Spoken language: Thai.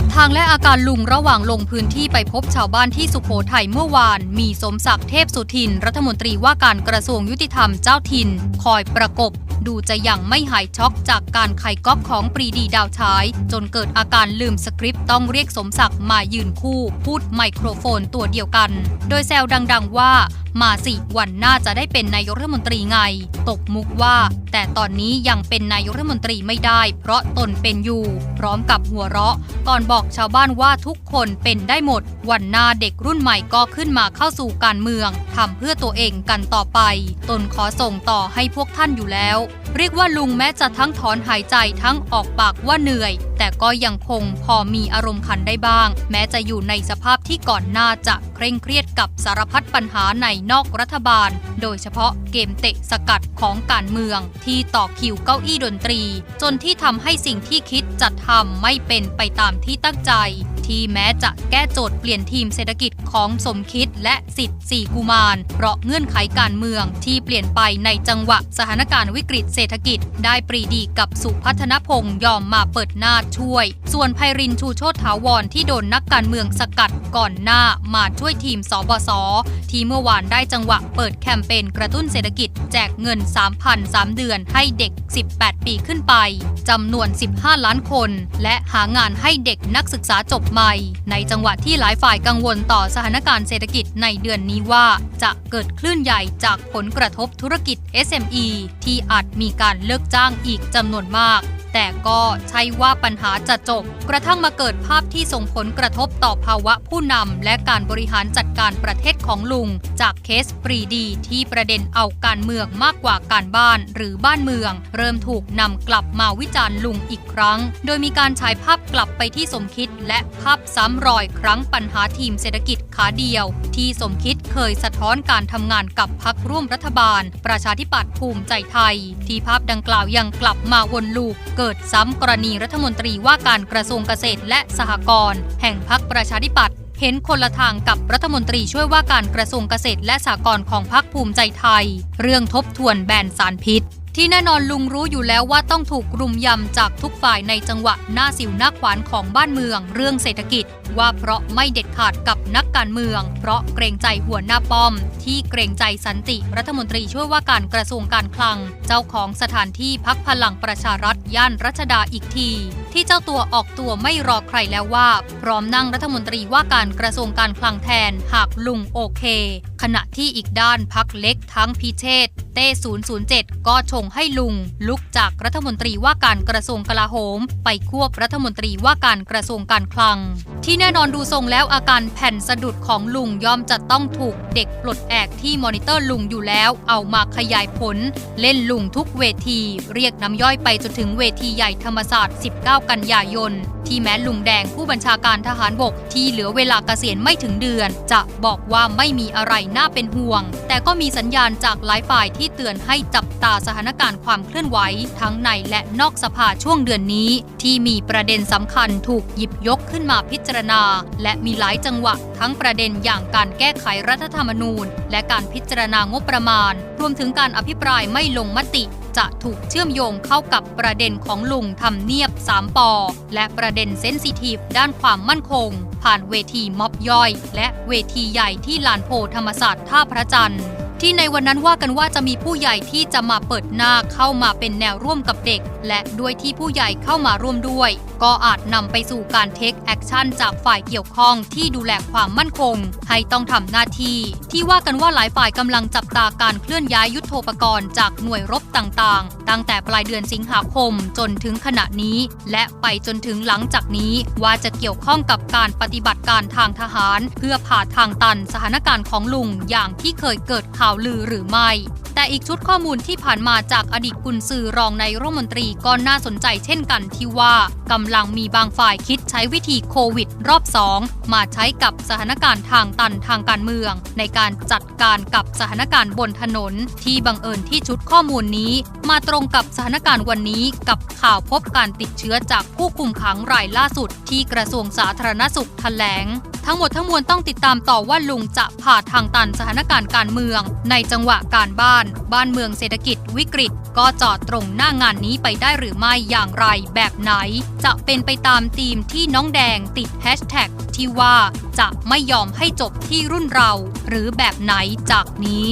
จับทางและอาการลุงระหว่างลงพื้นที่ไปพบชาวบ้านที่สุโขทัยเมื่อวาน มีสมศักดิ์เทพสุทิน รัฐมนตรีว่าการกระทรวงยุติธรรมเจ้าถิ่น คอยประกบ ดูจะยังไม่หายช็อกจากการไขก๊อกของปรีดีดาวฉาย จนเกิดอาการลืมสคริปต์ต้องเรียกสมศักดิ์มายืนคู่ พูดไมโครโฟนตัวเดียวกัน โดยแซวดังๆว่ามาสิวันหน้าจะได้เป็นนายกรัฐมนตรีไง ตกมุกว่า แต่ตอนนี้ยังเป็นนายกรัฐมนตรีไม่ได้ เพราะตนเป็นอยู่ พร้อมกับหัวเราะ ก่อนบอกชาวบ้านว่าทุกคนเป็นได้หมด วันหน้าเด็กรุ่นใหม่ก็ขึ้นมาเข้าสู่การเมืองทำเพื่อตัวเองกันต่อไป ตนขอส่งต่อให้พวกท่านอยู่แล้วเรียกว่าลุงแม้จะทั้งถอนหายใจทั้งออกปากว่าเหนื่อย แต่ก็ยังคงพอมีอารมณ์ขันได้บ้าง แม้จะอยู่ในสภาพที่ก่อนหน้าจะเคร่งเครียดกับสารพัดปัญหาในนอกรัฐบาล โดยเฉพาะเกมเตะสกัดของการเมือง ที่ต่อคิวเก้าอี้ดนตรี จนที่ทำให้สิ่งที่คิดจัดทำไม่เป็นไปตามที่ตั้งใจ ที่แม้จะแก้โจทย์เปลี่ยนทีมเศรษฐกิจของสมคิดและสิทธิ์สี่กุมาร เพราะเงื่อนไขการเมืองที่เปลี่ยนไปในจังหวะสถานการณ์วิกฤตเศรษฐกิจ ได้ปรีดีกับสุพัฒนพงศ์ยอมมาเปิดหน้าช่วย ส่วนไพรินชูโชตถาวรที่โดนนักการเมืองสกัดก่อนหน้ามาช่วยทีมสบสที่เมื่อวานได้จังหวะเปิดแคมเปญกระตุ้นเศรษฐกิจ แจกเงิน 3,000 3เดือนให้เด็ก 18 ปีขึ้นไปจำนวน 15 ล้านคน และหางานให้เด็กนักศึกษาจบใหม่ ในจังหวัดที่หลายฝ่ายกังวลต่อสถานการณ์เศรษฐกิจในเดือนนี้ว่า จะเกิดคลื่นใหญ่จากผลกระทบธุรกิจ SME ที่อาจมีการเลิกจ้างอีกจำนวนมาก แต่ก็ใช่ว่าปัญหาจะจบ กระทั่งมาเกิดภาพที่ส่งผลกระทบต่อภาวะผู้นำและการบริหารจัดการประเทศของลุง จากเคสปรีดีที่ประเด็นเอาการเมืองมากกว่าการบ้านหรือบ้านเมือง เริ่มถูกนำกลับมาวิจารณ์ลุงอีกครั้ง โดยมีการฉายภาพกลับไปที่สมคิด และภาพซ้ำรอยครั้งปัญหาทีมเศรษฐกิจ ขาเดียว ที่สมคิดเคยสะท้อนการทำงานกับพักร่วมรัฐบาล ประชาธิปัตย์ภูมิใจไทย ที่ภาพดังกล่าวยังกลับมาวนลูปเกิดซ้ำกรณีรัฐมนตรีว่าการกระทรวงเกษตรและสหกรณ์แห่งพักประชาธิปัตย์เห็นคนละทางกับรัฐมนตรีช่วยว่าการกระทรวงเกษตรและสหกรณ์ของพักภูมิใจไทย เรื่องทบทวนแบนสารพิษ ที่แน่นอนลุงรู้อยู่แล้วว่าต้องถูกรุมยำจากทุกฝ่ายในจังหวะหน้าสิวหน้าขวานของบ้านเมือง เรื่องเศรษฐกิจ ว่าเพราะไม่เด็ดขาดกับนักการเมือง เพราะเกรงใจหัวหน้าป้อม ที่เกรงใจสันติรัฐมนตรีช่วยว่าการกระทรวงการคลัง เจ้าของสถานที่พักพลังประชารัฐย่านรัชดาอีกที ที่เจ้าตัวออกตัวไม่รอใครแล้วว่า พร้อมนั่งรัฐมนตรีว่าการกระทรวงการคลังแทนหากลุงโอเค ขณะที่อีกด้านพักเล็กทั้งพิเชษ ต้ 007 ก็ชงให้ลุง ลุกจากรัฐมนตรีว่าการกระทรวงกลาโหม ไปควบรัฐมนตรีว่าการกระทรวงการคลัง ที่แน่นอนดูทรงแล้วอาการแผ่นสะดุดของลุงย่อมจะต้องถูกเด็กปลดแอกที่มอนิเตอร์ลุงอยู่แล้วเอามาขยายผล เล่นลุงทุกเวที เรียกน้ำย่อยไปจนถึงเวทีใหญ่ธรรมศาสตร์ 19 กันยายน ที่แม้ลุงแดงผู้บัญชาการทหารบกที่เหลือเวลาเกษียณไม่ถึงเดือน จะบอกว่าไม่มีอะไรน่าเป็นห่วง แต่ก็มีสัญญาณจากหลายฝ่ายที่เตือนให้จับตาสถานการณ์ความเคลื่อนไหวทั้งในและนอกสภาช่วงเดือนนี้ ที่มีประเด็นสำคัญถูกหยิบยกขึ้นมาพิจารณา และมีหลายจังหวะทั้งประเด็นอย่างการแก้ไขรัฐธรรมนูญ และการพิจารณางบประมาณ รวมถึงการอภิปรายไม่ลงมติ จะถูกเชื่อมโยงเข้ากับประเด็นของลุงทำเนียบ 3ปอและประเด็นเซนซิทีฟด้านความมั่นคง ผ่านเวทีม็อบย่อย และเวทีใหญ่ที่ลานโพธรรมศาสตร์ท่าพระจันทร์ ที่ในวันนั้นว่ากันว่าจะมีผู้ใหญ่ที่จะมาเปิดหน้าเข้ามาเป็นแนวร่วมกับเด็ก และด้วยที่ผู้ใหญ่เข้ามาร่วมด้วย ก็อาจนำไปสู่การเทคแอคชั่นจากฝ่ายเกี่ยวข้องที่ดูแลความมั่นคง ให้ต้องทำหน้าที่ที่ว่ากันว่าหลายฝ่ายกำลังจับตาการเคลื่อนย้ายยุทโธปกรณ์จากหน่วยรบต่างๆ ตั้งแต่ปลายเดือนสิงหาคมจนถึงขณะนี้ และไปจนถึงหลังจากนี้ว่าจะเกี่ยวข้องกับการปฏิบัติการทางทหาร เพื่อผ่าทางตันสถานการณ์ของลุงอย่างที่เคยเกิดข่าวลือหรือไม่ แต่อีกชุดข้อมูลที่ผ่านมาจากอดีตกุนซือรองในายรัฐมนตรีก็น่าสนใจเช่นกันที่ว่ากำลังมีบางฝ่ายคิดใช้วิธีโควิดรอบ2มาใช้กับสถานการณ์ทางตันทางการเมือง ในการจัดการกับสถานการณ์บนถนน ที่บังเอิญที่ชุดข้อมูลนี้ มาตรงกับสถานการณ์วันนี้กับข่าวพบการติดเชื้อจากผู้คุมขังรายล่าสุดที่กระทรวงสาธารณสุขแถลง ทั้งหมดทั้งมวลต้องติดตามต่อว่าลุงจะผ่าทางตันสถานการณ์การเมือง ในจังหวะการบ้าน บ้านเมืองเศรษฐกิจวิกฤต ก็จอดตรงหน้างานนี้ไปได้หรือไม่อย่างไรแบบไหน จะเป็นไปตามธีมที่น้องแดงติดแฮชแท็กที่ว่าจะไม่ยอมให้จบที่รุ่นเรา หรือแบบไหนจากนี้